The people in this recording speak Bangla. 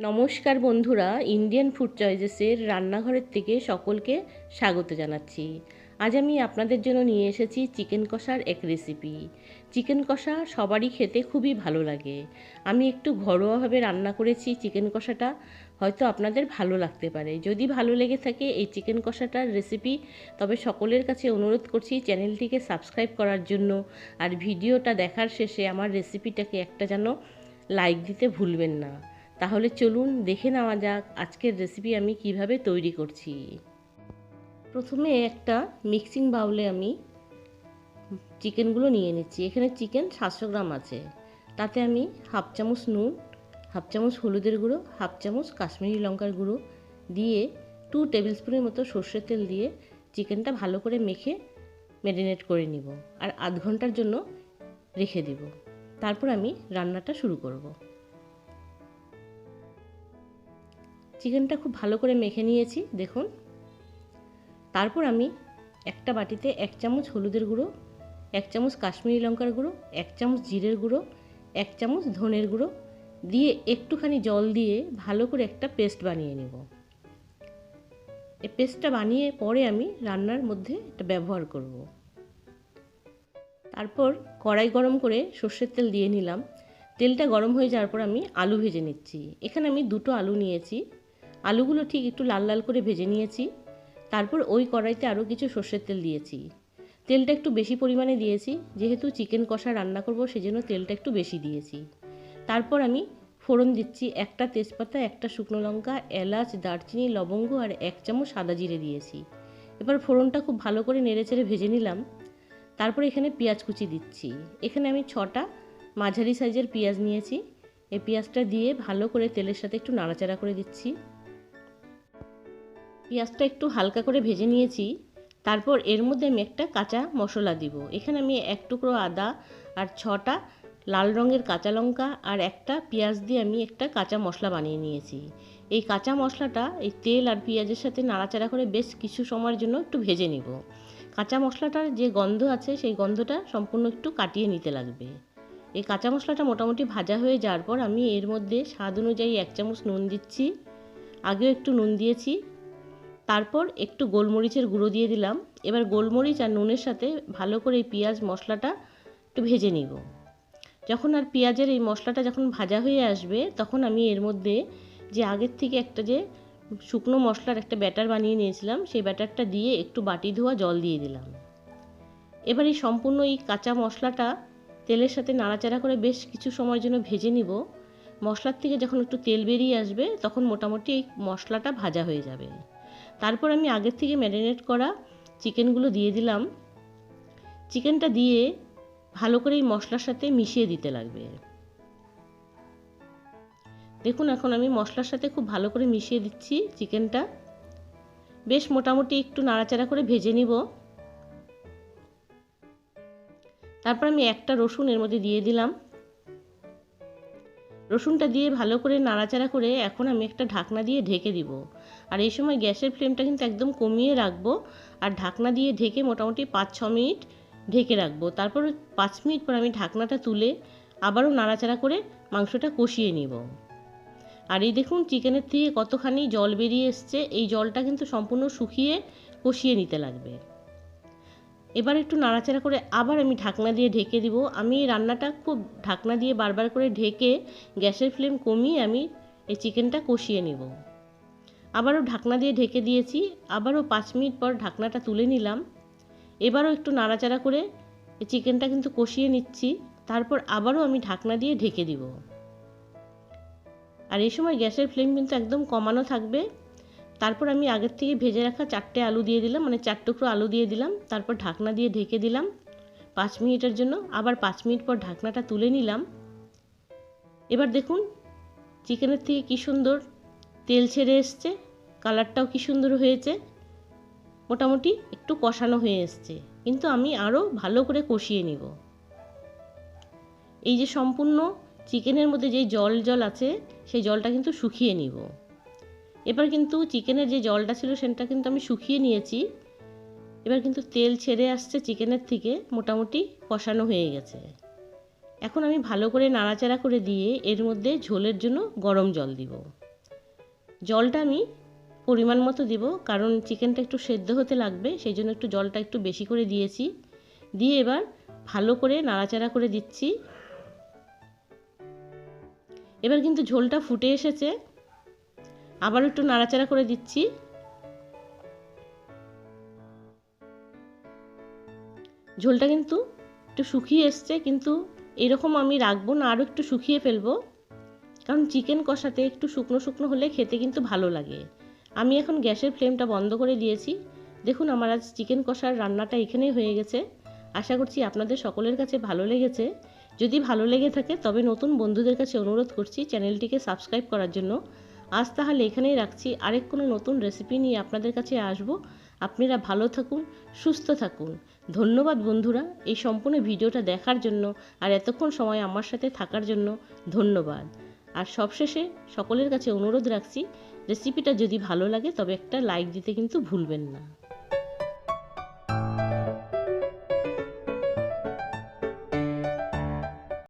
নমস্কার বন্ধুরা ইন্ডিয়ান ফুড চয়েসেসের রান্নাঘরের থেকে সকলকে স্বাগত জানাচ্ছি। আজ আমি আপনাদের জন্য নিয়ে এসেছি চিকেন কষার এক রেসিপি চিকেন কষা সবারই খেতে খুবই ভালো লাগে। আমি একটু ঘরোয়াভাবে রান্না করেছি চিকেন কষাটা, হয়তো আপনাদের ভালো লাগতে পারে। যদি ভালো লেগে থাকে এই চিকেন কষাটার রেসিপি তবে সকলের কাছে অনুরোধ করছি চ্যানেলটিকে সাবস্ক্রাইব করার জন্য আর ভিডিওটা দেখার শেষে আমার রেসিপিটাকে একটা যেন লাইক দিতে ভুলবেন না। তাহলে চলুন দেখে নেওয়া যাক আজকের রেসিপি আমি কীভাবে তৈরি করছি। প্রথমে একটা মিক্সিং বাউলে আমি চিকেনগুলো নিয়ে নিচ্ছি। এখানে চিকেন সাতশো গ্রাম আছে। তাতে আমি হাফ চামচ নুন হাফ চামচ হলুদের গুঁড়ো হাফ চামচ কাশ্মীরি লঙ্কার গুঁড়ো দিয়ে টু টেবিল স্পুনের মতো সর্ষের তেল দিয়ে চিকেনটা ভালো করে মেখে ম্যারিনেট করে নিব। আর আধ ঘণ্টার জন্য রেখে দিব। তারপর আমি রান্নাটা শুরু করব। চিকেনটা খুব ভালো করে মেখে নিয়েছি, দেখুন। তারপর আমি একটা বাটিতে এক চামচ হলুদের গুঁড়ো, এক চামচ কাশ্মীরি লঙ্কার গুঁড়ো, এক চামচ জিরের গুঁড়ো, এক চামচ ধনের গুঁড়ো দিয়ে একটুখানি জল দিয়ে ভালো করে একটা পেস্ট বানিয়ে নেব। এই পেস্টটা বানিয়ে পরে আমি রান্নার মধ্যে এটা ব্যবহার করব। তারপর কড়াই গরম করে সর্ষের তেল দিয়ে নিলাম। তেলটা গরম হয়ে যাওয়ার পর আমি আলু ভেজে নিচ্ছি। এখানে আমি দুটো আলু নিয়েছি। আলুগুলো ঠিক একটু লাল লাল করে ভেজে নিয়েছি। তারপর ওই কড়াইতে আরও কিছু সর্ষের তেল দিয়েছি। তেলটা একটু বেশি পরিমাণে দিয়েছি, যেহেতু চিকেন কষা রান্না করব সেজন্য তেলটা একটু বেশি দিয়েছি। তারপর আমি ফোড়ন দিচ্ছি একটা তেজপাতা, একটা শুকনো লঙ্কা, এলাচ, দারচিনি, লবঙ্গ আর এক চামচ সাদা জিরে দিয়েছি। এবার ফোড়নটা খুব ভালো করে নেড়েচেড়ে ভেজে নিলাম। তারপর এখানে পেঁয়াজ কুচি দিচ্ছি। এখানে আমি ছটা মাঝারি সাইজের পেঁয়াজ নিয়েছি। এই পেঁয়াজটা দিয়ে ভালো করে তেলের সাথে একটু নাড়াচাড়া করে দিচ্ছি। পেঁয়াজটা একটু হালকা করে ভেজে নিয়েছি। তারপর এর মধ্যে আমি একটা কাঁচা মশলা দিব। এখানে আমি এক টুকরো আদা আর ছটা লাল রঙের কাঁচা লঙ্কা আর একটা পেঁয়াজ দিয়ে আমি একটা কাঁচা মশলা বানিয়ে নিয়েছি। এই কাঁচা মশলাটা, এই তেল আর পেঁয়াজের সাথে নাড়াচাড়া করে বেশ কিছু সময়ের জন্য একটু ভেজে নিব। কাঁচা মশলাটার যে গন্ধ আছে, সেই গন্ধটা সম্পূর্ণ একটু কাটিয়ে নিতে লাগবে। এই কাঁচা মশলাটা মোটামুটি ভাজা হয়ে যাওয়ার পর আমি এর মধ্যে স্বাদ অনুযায়ী এক চামচ নুন দিচ্ছি। আগেও একটু নুন দিয়েছি। তারপর একটু গোলমরিচের গুঁড়ো দিয়ে দিলাম। এবার গোলমরিচ আর নুনের সাথে ভালো করে এই পেঁয়াজ মশলাটা একটু ভেজে নিব। যখন আর পেঁয়াজের এই মশলাটা যখন ভাজা হয়ে আসবে, তখন আমি এর মধ্যে যে আগের থেকে একটা যে শুকনো মশলার একটা ব্যাটার বানিয়ে নিয়েছিলাম, সেই ব্যাটারটা দিয়ে একটু বাটি ধোয়া জল দিয়ে দিলাম। এবার এই সম্পূর্ণ এই কাঁচা মশলাটা তেলের সাথে নাড়াচাড়া করে বেশ কিছু সময়ের জন্য ভেজে নিব। মশলার থেকে যখন একটু তেল বেরিয়ে আসবে, তখন মোটামুটি এই মশলাটা ভাজা হয়ে যাবে। তারপর আমি আগের থেকে ম্যারিনেট করা চিকেনগুলো দিয়ে দিলাম। চিকেনটা দিয়ে ভালো করে এই মশলার সাথে মিশিয়ে দিতে লাগবে। দেখুন, এখন আমি মশলার সাথে খুব ভালো করে মিশিয়ে দিচ্ছি চিকেনটা। বেশ মোটামুটি একটু নাড়াচাড়া করে ভেজে নিব। তারপর আমি একটা রসুন এর মধ্যে দিয়ে দিলাম। রসুনটা দিয়ে ভালো করে নাড়াচাড়া করে এখন আমি একটা ঢাকনা দিয়ে ঢেকে দিব। আর এই সময় গ্যাসের ফ্লেমটা কিন্তু একদম কমিয়ে রাখব। আর ঢাকনা দিয়ে ঢেকে মোটামুটি পাঁচ ছ মিনিট ঢেকে রাখব। তারপর পাঁচ মিনিট পর আমি ঢাকনাটা তুলে আবারও নাড়াচাড়া করে মাংসটা কষিয়ে নিব। আর এই দেখুন চিকেনের থেকে কতখানি জল বেরিয়ে এসছে। এই জলটা কিন্তু সম্পূর্ণ শুকিয়ে কষিয়ে নিতে লাগবে। এবার একটু নাড়াচাড়া করে আবার আমি ঢাকনা দিয়ে ঢেকে দিব। আমি রান্নাটা খুব ঢাকনা দিয়ে বারবার করে ঢেকে গ্যাসের ফ্লেম কমিয়ে আমি এই চিকেনটা কষিয়ে নেব। আবারও ঢাকনা দিয়ে ঢেকে দিয়েছি, আবারও পাঁচ মিনিট পর ঢাকনাটা তুলে নিলাম। এবারও একটু নাড়াচাড়া করে চিকেনটা কিন্তু কষিয়ে নিচ্ছি, তারপর আবারও আমি ঢাকনা দিয়ে ঢেকে দিব। আর এই সময় গ্যাসের ফ্লেম কিন্তু একদম কমানো থাকবে। তারপর আমি আগের থেকে ভেজে রাখা চারটে আলু দিয়ে দিলাম মানে চার টুকরো আলু দিয়ে দিলাম, তারপর ঢাকনা দিয়ে ঢেকে দিলাম। পাঁচ মিনিটের জন্য আবার পাঁচ মিনিট পর ঢাকনাটা তুলে নিলাম। এবার দেখুন, চিকেনের থেকে কী সুন্দর তেল ছেড়ে এসছে। কালারটাও কী সুন্দর হয়েছে? মোটামুটি একটু কষানো হয়ে এসছে। কিন্তু আমি আরও ভালো করে কষিয়ে নিব। এই যে সম্পূর্ণ চিকেনের মধ্যে যেই জল জল আছে, সেই জলটা কিন্তু শুকিয়ে নিব। এবার কিন্তু চিকেনের যে জলটা ছিল, সেটা কিন্তু আমি শুকিয়ে নিয়েছি। এবার কিন্তু তেল ছেড়ে আসছে চিকেনের থেকে, মোটামুটি কষানো হয়ে গেছে। এখন আমি ভালো করে নাড়াচাড়া করে দিয়ে এর মধ্যে ঝোলের জন্য গরম জল দিব। জলটা আমি পরিমাণ মতো দিব, কারণ চিকেনটা একটু সেদ্ধ হতে লাগবে, সেই জন্য একটু জলটা একটু বেশি করে দিয়েছি। দিয়ে এবার ভালো করে নাড়াচাড়া করে দিচ্ছি। এবার কিন্তু ঝোলটা ফুটে এসেছে। আবার একটু নাড়াচাড়া করে দিচ্ছি। ঝোলটা কিন্তু একটু শুকিয়ে এসছে, কিন্তু এরকম আমি রাখব না, আরও একটু শুকিয়ে ফেলব। কারণ চিকেন কষাতে একটু শুকনো শুকনো হলে খেতে কিন্তু ভালো লাগে। আমি এখন গ্যাসের ফ্লেমটা বন্ধ করে দিয়েছি। দেখুন আমার আজ চিকেন কষার রান্নাটা এখানেই হয়ে গেছে। আশা করছি আপনাদের সকলের কাছে ভালো লেগেছে। যদি ভালো লেগে থাকে, তবে নতুন বন্ধুদের কাছে অনুরোধ করছি চ্যানেলটিকে সাবস্ক্রাইব করার জন্য। আজ তাহলে এখানেই রাখছি। আরেক কোনো নতুন রেসিপি নিয়ে আপনাদের কাছে আসব। আপনারা ভালো থাকুন, সুস্থ থাকুন। ধন্যবাদ বন্ধুরা এই সম্পূর্ণ ভিডিওটা দেখার জন্য আর এতক্ষণ সময় আমার সাথে থাকার জন্য ধন্যবাদ। আর সবশেষে সকলের কাছে অনুরোধ রাখছি রেসিপিটা যদি ভালো লাগে তবে একটা লাইক দিতে কিন্তু ভুলবেন না।